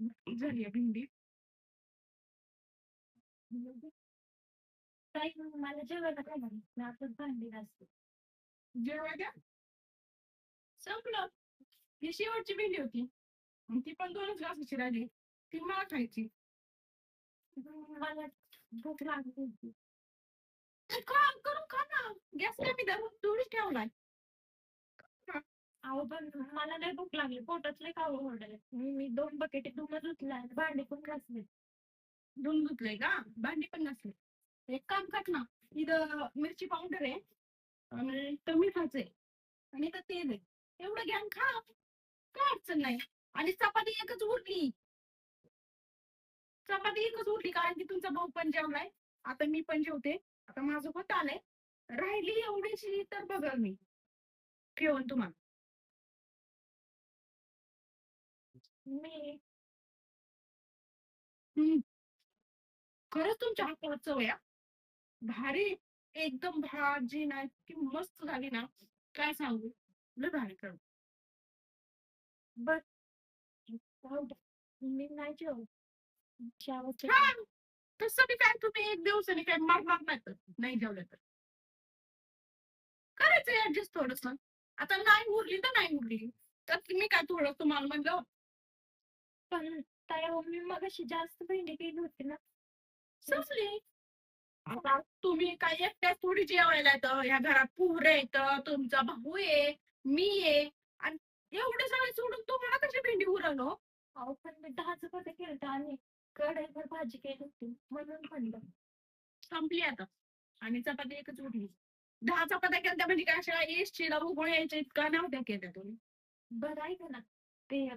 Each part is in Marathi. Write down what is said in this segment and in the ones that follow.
झाली आहे भेंडी. मला जेवायला काय नाही मी आता भांडी जेवायला संपलं. ही शेवटची भेंडी होती. आणि ती पण दोनच घासाची राहिली. ती मला खायची. मला भूक लागली होती. खा करून खा ना. गॅस कमी धरून थोडीच ठेवलाय. अहो पण मला लय भूक लागली. पोटात लय कावं ओरडले मी मी दोन बकेट धुणं धुतला भांडी पण घासले. दोन धुतले का? भांडी पण नसले एक काम कर ना इथं मिरची पावडर आहे. आणि इथं मिठाचं आहे. आणि इथं तेल आहे. एवढं घ्या आणि खा. काय अडचण नाही. आणि चपाती एकच उरली. चपाती एकच उरली कारण की तुमचा भाऊ पण जेवलाय. आता मी पण जेवते. आता माझं होत आलंय. राहिली एवढीशी तर बघा मी. ठेवून तुम्हाला. मी हम्म. खरंच तुमच्या हातावर चव आहे हा. भारी एकदम भाजी ना इतकी मस्त झाली ना काय सांगू? लय भारी कर बर. मी नाही जेवत. जेवायचं हा. तसं बी काय तुम्ही एक दिवसाने काय मारणार नाही तर नाही जेवलं तर. करायचं ऍडजस्ट थोडस. आता नाही उरली तर नाही उरली. तर मी काय थोडं तुम्हाला म्हणलं पण ताई अहो, मी मगाशी जास्त भेंडी केली होती ना. संपली. आता तुम्ही काय एकट्या थोडी जेवायला येतं. या घरात पुरे येतं तुमचा भाऊ आहे मी आहे. आणि एवढे सगळे सोडून तुम्हाला कशी भेंडी उरवलं अहो पण मी दहा चपात्या केल्या आणि कढईभर भाजी केली होती. म्हणून म्हणलं. संपली आता. आणि चपाती एकच उरली. दहा चपात्या केल्या म्हणजे काय अशा एसटीला उभं यायच्या इतका नव्हत्या केल्या तुम्ही. बरं ऐका ना. ते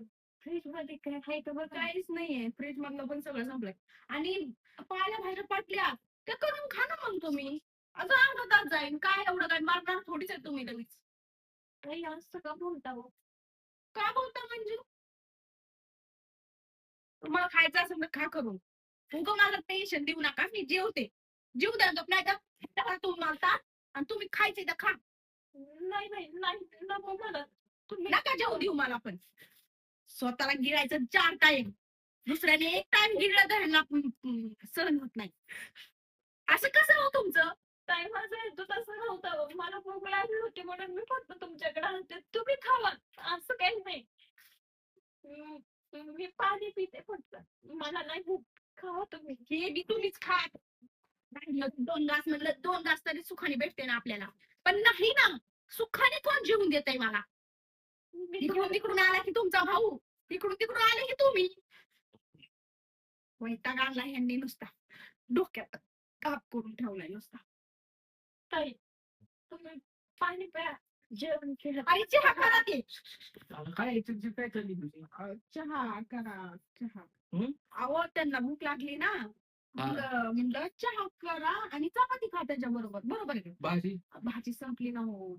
फ्रीजमध्ये काय आहे का बघा. काहीच नाहीये. फ्रीज मधलं पण सगळं संपलंय. आणि पाल्या भाज्या पटल्या त्या करून खा ना मग तुम्ही. असं अंगात जाईल काय एवढं काय मारणार थोडीच आहे तुम्ही लगेच. ताई असं का बोलता हो? का बोलता म्हणजे तुम्हाला खायचं असेल तर खा करून. उगं मला टेन्शन देऊ नका. मी जेवते. जेव द्या गप. नाही तर तुम्हाला आणि तुम्ही खायचे तर खा. नाही नाही नाही. नको मला. तुम्ही नका जेवू देऊ मला पण. स्वतःला गिळायचं चार टाइम दुसऱ्याने एक टाइम गिळलं हम्म, सहन होत नाही. असं कसं हो तुमचं? ताई माझं हेतू तसं नव्हतं हो. मला भूक लागली होती म्हणून मी फक्त तुमच्याकडे आलते. तुम्ही खावा. असं काही नाही. मी पाणी पिते फक्त. मला नाही भूक. खावा तुम्ही. हे बी तुम्हीच राहिलं दोन घास म्हणलं दोन घास तरी सुखाने भेटते ना आपल्याला. पण नाही ना. सुखाने कोण जेवून देत मला? इकडून तिकडून आला की तुमचा भाऊ? इकडून तिकडून आले की तुम्ही? वैताग आणला ह्यांनी नुसता. डोक्यात काप करून ठेवलाय नुसता. ताई तुम्ही पाणी प्या. जेवण केलं. चहा करा की. अगं काय याच्यात जी काय चालली तुझी अं, चहा करा. चहा. हं? अहो त्यांना भूक लागली ना. मग म्हणलं चहा करा आणि चपाती खा त्याच्या बरोबर बरोबर आहे का? भाजी? भाजी संपली ना हो.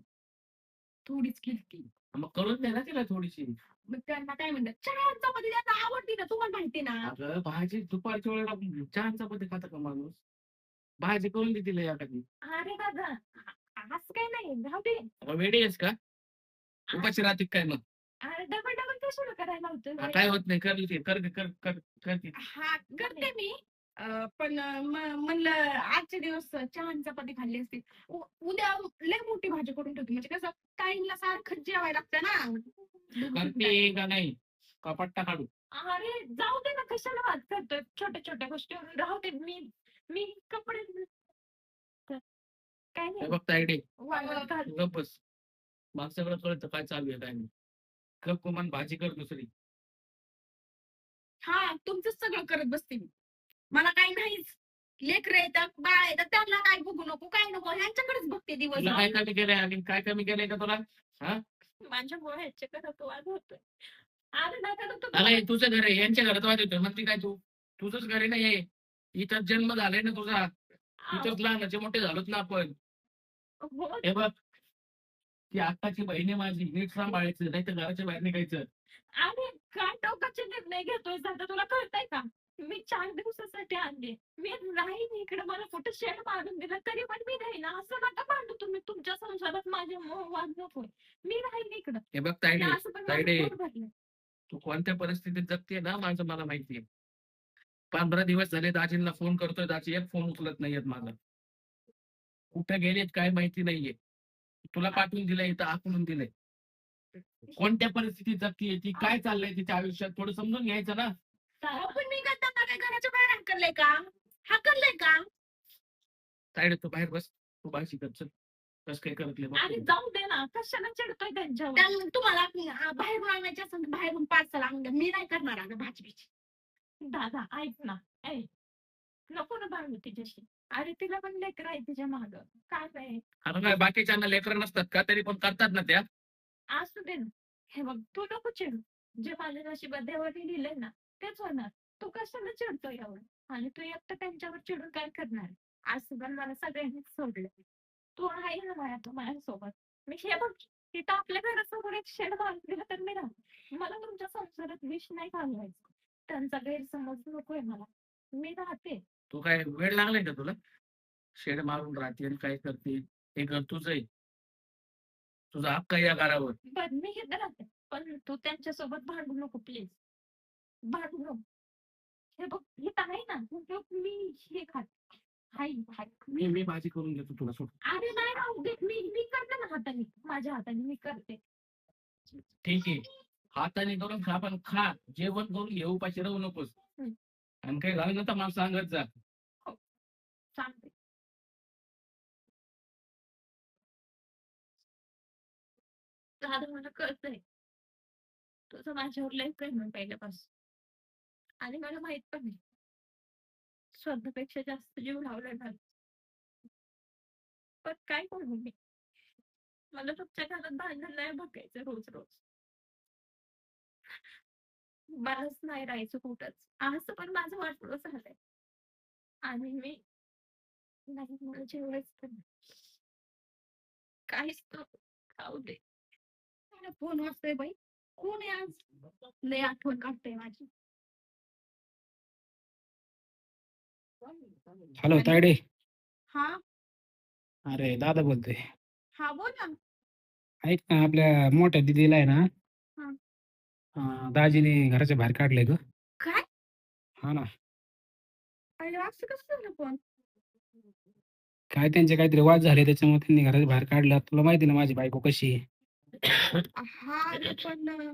थोडीच केली मग करून द्या ना तिला थोडीशी. मग त्यांना काय म्हणतात चहा चपाती त्यांना आवडती ना तुम्हाला माहिती ना. अगं भाजी दुपारच्या वेळेला चहा चपाती खाता का माणूस? भाजी करून दे तिला एखादी. अरे दादा असं काही नाही राहू दे. अगं वेडी आहेस का? उपाशी राहते काय मग? अरे डबल डबल कशाला करायला हा, होतं काय होत नाही कर कर कर कर कर ते. हा करते मी. पण म्हणलं आजचे दिवस चहा चपाती खाल्ली असती उद्या लय मोठी भाजी करून ठेवते. म्हणजे कसं टाइमला सारखं जेवायला लागतं ना. करते नाही का पट्टा काढू अरे जाऊ दे ना कशाला वाद करतोय छोट्या छोट्या गोष्टी राहू दे. मी मी कपडे काय नाही. गप बस. मग सगळं कळतं काय चालू आहे काय नाही. गप कुमान भाजी कर दुसरी. हा तुमचं सगळं करत बसते मी. मला काही नाहीच. लेकर येतात बाळ येतात त्यांना काय बघू नको काय नको ह्यांच्याकडेच बघते दिवस तुला काय कमी केलंय आणि काय कमी केलंय का तुला? माझ्यामुळे ह्याच्या घरात वाद होतोय. अरे ना हे तुझं घर आहे यांच्या घरात वाद येतोय म्हणते काय तू? तुझंच घर आहे ना हे? इथं जन्म झालाय ना तुझा. इथंच लहानाचे मोठे झालोच ना आपण. हो. हे बघ. ती आत्ताची बहीण आहे माझी नीट सांभाळायचं नाही तर घराच्या बाहेर निघायचं. अरे काय टोकाचे निर्णय घेतोय दादा तुला कळतंय का? चार दिवसासाठी आणले. मी राहीन इकडे मला कुठं शेड मारून दिलं तरी पण मी राहीन. असं नका मांडू तुम्ही. तुमच्या संसारात माझे मोह वाद नको मी राहीन इकडं. हे बघ मी तायडे असं पण माझं तायडे. पोट भरलंय. तू कोणत्या परिस्थितीत जगते ना माझं मला माहितीये पंधरा दिवस झाले दाजींना फोन करतोय. दाजी एक फोन उचलत नाहीयेत माझा. कुठे गेलेत काय माहिती नाहीये. तुला पाठवून दिलंय इथं आखून दिलंय. कोणत्या परिस्थितीत जगतीये ती काय चाललंय तिच्या आयुष्यात? थोडं समजून घ्यायचं ना. पण मी काय त्यांना काय घराच्या बाहेर हाकललंय का? हाकललंय का? साईड तू बाहेर बस. तू बाहेर शिकत चल. कसं काय करतले अरे जाऊ दे ना. कशाला चिडतोय त्यांच्यावर? तुम्हाला आ, बाहेरून आणायचे असेल तर बाहेरून पार्सल आणून द्या. मी नाही करणार अगं भाजी बिजी दादा ऐक ना. ऐक नको ना भांडू तिच्याशी. अरे तिला पण लेकर आहे तिच्या माग. काय नाही आता काय बाकीच्यांना लेकर नसतात का? तरी पण करतात ना त्या. असू दे ना. हे बघ तू नको चिडू. जे माझ्या नशिबात देवाने दिलंय ना तेच होणार. तू कशाला चिडतो एवढं? आणि तू एकटं त्यांच्यावर चिडून काय करणार? असं पण मला सगळ्यांनीच सोडलं. तू आहे ना माझ्या तू माझ्यासोबत. मी हे बघ तिथं आपल्या घरासमोर एक शेड बांधून दिलं तर मी राहते मला तुमच्या संसारात विष नाही घालवायचं. त्यांचा गैरसमज नकोय मला. मी राहते. तू काय वेळ लागलाय का तुला? शेड मारून राहते आणि काय करते? हे घर तुझं आहे. तुझा हक्क आहे या घरावर. पण मी इथं राहते. पण तू त्यांच्यासोबत भांडू नको प्लीज. भांडू नको. हे बघ इथं आहे ना मी हे खात हाय हाय मी मी भाजी करून देतो तुला सोड. अरे नाही राहू दे मी मी करते ना हाताने माझ्या हाताने मी करते. ठीक आहे. हाताने करून खा पण खा. जेवण करून घेऊ पाशी राहू नकोस. हम्म. आणि काही झालं ना तर मला सांगत जा. सांगते. दादा मला कळतंय. तुझं माझ्यावर लय प्रेम आहे पहिल्यापासून. आणि मला माहीत पण नाही. स्वतःपेक्षा जास्त जीव लावलाय मला पण काय करू मी? मला तुमच्या घरात भांडण नाही बघायचं रोज रोज. मलाच नाही राहायचं कुठंच. असं पण माझं वाटलं झालंय. आणि मी नाही मला जेवायच पण काहीच नको खाऊ दे. फोन वाजतोय बाई. कोण आहे आज? लय आठवण काढते माझी. हॅलो तायडे. हा. अरे दादा बोलतोय. हा बोल ना. ऐक ना आपल्या मोठ्या दिदीला आहे ना हा. अं, दाजीने घराच्या बाहेर काढलंय ग. काय? हा ना. अरे असं कसं झालं पण? काय त्यांचे काहीतरी वाद झाले त्याच्यामुळे त्यांनी घराच्या बाहेर काढलं. तुला माहिती ना माझी बायको कशी आहे. हा अरे पण अं,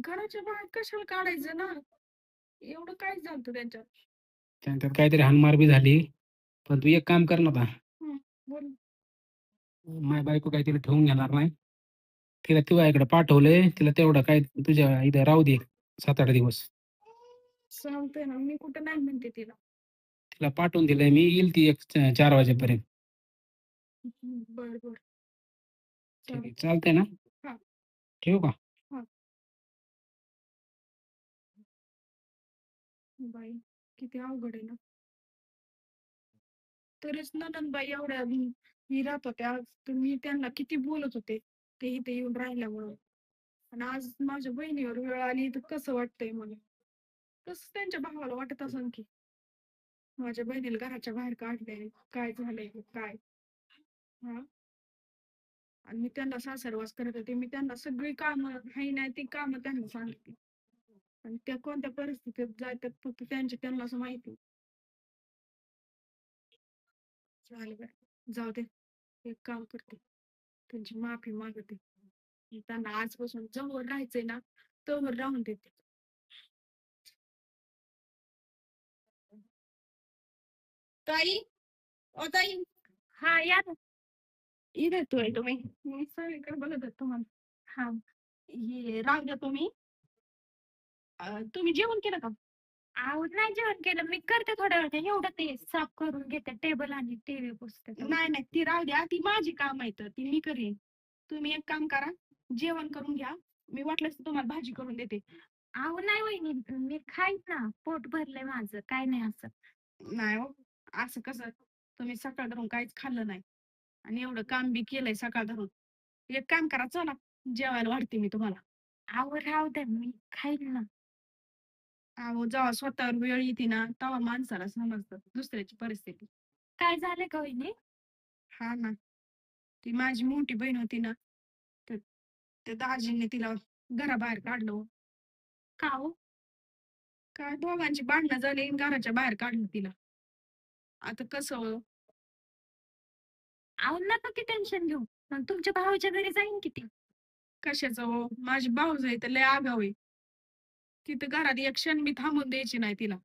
घराच्या बाहेर कशाला काढायचं ना? एवढं काय झालं त्यांच्यात? त्यांच्यात काहीतरी हानमार बी झाली. पण तू एक काम कर ना आता. बोल माझी बायको काही तिला ठेवून घेणार नाही. तिला तुझ्या इकडे पाठवलंय तिला तेवढं काय तुझ्या इथं राहू दे सात आठ दिवस. चालतंय ना मी कुठं नाही म्हणते तिला. तिला पाठवून दिलंय मी येईल ती एक च- चार वाजेपर्यंत. बर बर. ठीक आहे चालतंय. ना? हा. ठेवू का? बाई. किती अवघड आहे ना. तरीच नंदनबाई एवढ्या मी राहत होत्या. तुम्ही मी त्यांना किती बोलत होते ते इथे येऊन राहिल्यामुळं. आणि आज माझ्या बहिणीवर वेळ आली तर कसं वाटतंय मला? तसं त्यांच्या भावाला वाटत असं की? माझ्या बहिणीला घराच्या बाहेर काढलंय काय झालंय काय? हा? आणि मी त्यांना सासरवास करत होते. मी त्यांना सगळी कामं हाय नाही ती कामं त्यांना सांगितली. आणि त्या कोणत्या परिस्थितीत जातात फक्त त्यांचे त्यांना असं माहिती. चालेल बरं जाऊ दे. एक काम करते. त्यांची माफी मागते. त्यांना आजपासून जवळ राहायचंय ना तोवर राहून देते. ताई? ओ ताई? हा या ना. इथे तुम्ही. मी सगळीकडे बघत तुम्हाला. हा. हे राहू द्या तुम्ही. अं, तुम्ही जेवण केलं का? आहो नाही जेवण केलं. मी करते थोड्या वेळ एवढं ते साफ करून घेते. टेबल आणि टीव्ही पुस्तक नाही नाही. ती राहू द्या. ती माझी काम आहे तर ती मी करेन. तुम्ही एक काम करा. जेवण करून घ्या. मी वाटलंच तर तुम्हाला भाजी करून देते. अहो नाही वहिनी. मी खाईन ना. पोट भरलंय माझं. काय नाही असं. नाही हो. असं कसं? तुम्ही सकाळ धरून काहीच खाल्लं नाही. आणि एवढं काम बी केलंय सकाळ धरून. एक काम करा. चला. जेवायला वाढते मी तुम्हाला. अहो राहू द्या. मी खाईन ना. अहो जेव्हा स्वतःवर वेळ येते ना तेव्हा माणसाला समजतं दुसऱ्याची परिस्थिती. काय झालं का वहिनी? हा ना. ती माझी मोठी बहीण होती ना तर त्या दाजीने तिला घराबाहेर काढलं हो. का हो? काय दोघांची भांडणं झाली आणि घराच्या बाहेर काढलं तिला. आता कसं हो? अहो नका की टेन्शन घेऊ. मग तुमच्या भावाच्या घरी जाईन किती कशाचं हो? माझी भाऊज आहे तर लय आगाव आहे. तिथं घरात एक क्षण मी थांबून द्यायची नाही तिला.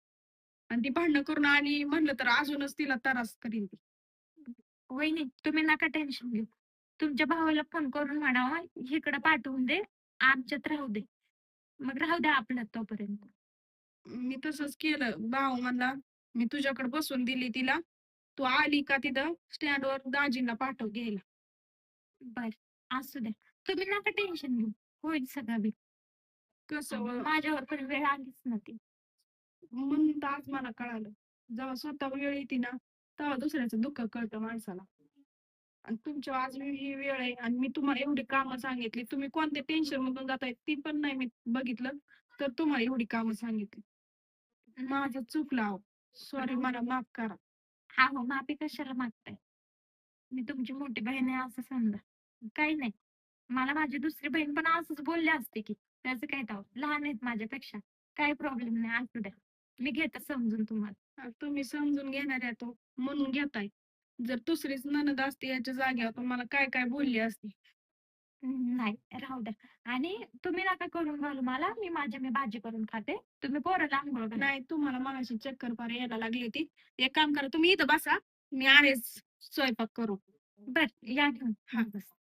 आणि ती भांडणं करून आली म्हणलं तर अजूनच तिला त्रास करीन ती वहिनी तुम्ही नका टेन्शन घेऊ. तुमच्या भावाला फोन करून म्हणावा इकडे पाठवून दे आमच्यात राहू दे. मग राहू द्या आपल्यात तोपर्यंत. मी तसंच केलं. भाऊ म्हणला मी तुझ्याकडे बसून दिली तिला. तू आली का तिथं? स्टँडवर दाजींना पाठव घ्यायला. बर असू द्या. तुम्ही नका टेन्शन घेऊ. होईल सगळं बी. कसं? माझ्यावर पण वेळ आलीच ना ती म्हणून तर आज मला कळालं. जेव्हा स्वतः वेळ येते ना तेव्हा दुसऱ्याचं दुःख कळतं माणसाला. आणि तुमच्या आज ही वेळ आहे आणि मी तुम्हाला एवढी कामं सांगितली. तुम्ही कोणत्या टेन्शन मधून जाताय ती पण नाही मी बघितलं तर तुम्हाला एवढी कामं सांगितली. माझं चुकलं अहो. सॉरी मला माफ करा. हा हो माफी कशाला मागताय? मी तुमची मोठी बहीण आहे असं समजा. काही नाही. मला माझी दुसरी बहीण पण असंच बोलले असते की त्याचं काय ताव लहान आहेत माझ्यापेक्षा. काही प्रॉब्लेम नाही असू द्या. मी घेते समजून तुम्हाला. तुम्ही समजून घेणार आहे तो. म्हणून घेताय. जर दुसरीच ननद असते याच्या जागेवर तुम्हाला काय काय बोलली असते? नाही राहू द्या. आणि तुम्ही नका करून घालू मला. मी माझी मी भाजी करून खाते. तुम्ही पोराला आंघोळ घाला. नाही तुम्हाला मगाशी चक्कर फार यायला लागली होती. एक काम करा तुम्ही इथं बसा. मी आलेच स्वयंपाक करू. बर या घेऊन. हा. बस.